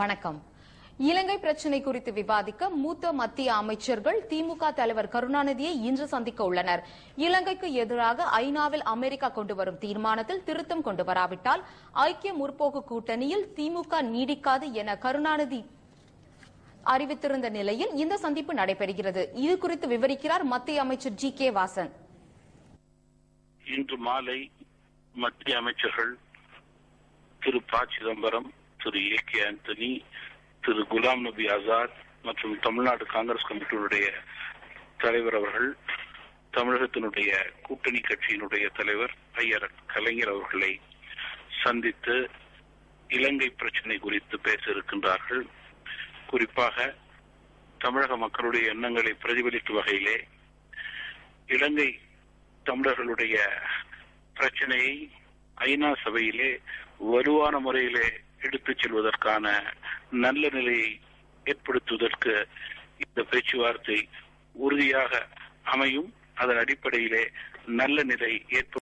வணக்கம். இலங்கை பிரச்சினை குறித்து விவாதிக்க மூத்த மத்திய அமைச்சர்கள் திமுக தலைவர் கருணாநிதியை இன்று சந்திக்க உள்ளனர். இலங்கைக்கு எதிராக ஐநாவில் அமெரிக்கா கொண்டு வரும் தீர்மானத்தில் திருத்தம் கொண்டு வராவிட்டால் ஐக்கிய முற்போக்கு கூட்டணியில் திமுக நீடிக்காது என கருணாநிதி அறிவித்திருந்த நிலையில் இந்த சந்திப்பு நடைபெறுகிறது. இது குறித்து விவரிக்கிறார் மத்திய அமைச்சர் ஜி கே வாசன். இன்று மாலை மத்திய அமைச்சர்கள் திரு ப சிதம்பரம் திரு ஏ கே ஆண்டனி திரு குலாம் நபி ஆசாத் மற்றும் தமிழ்நாடு காங்கிரஸ் கமிட்டியினுடைய தலைவர் அவர்கள் தமிழகத்தினுடைய கூட்டணி கட்சியினுடைய தலைவர் ஐயர் கலைஞர் அவர்களை சந்தித்து இலங்கை பிரச்சனை குறித்து பேச இருக்கின்றார்கள். குறிப்பாக தமிழக மக்களுடைய எண்ணங்களை பிரதிபலிக்கும் வகையிலே இலங்கை தமிழர்களுடைய பிரச்சனையை ஐநா சபையிலே வலுவான முறையிலே எடுத்துச் செல்வதற்கான நல்ல நிலையை ஏற்படுத்துவதற்கு இந்த பேச்சுவார்த்தை உறுதியாக அமையும். அதன் அடிப்படையிலே நல்ல நிலை ஏற்படும்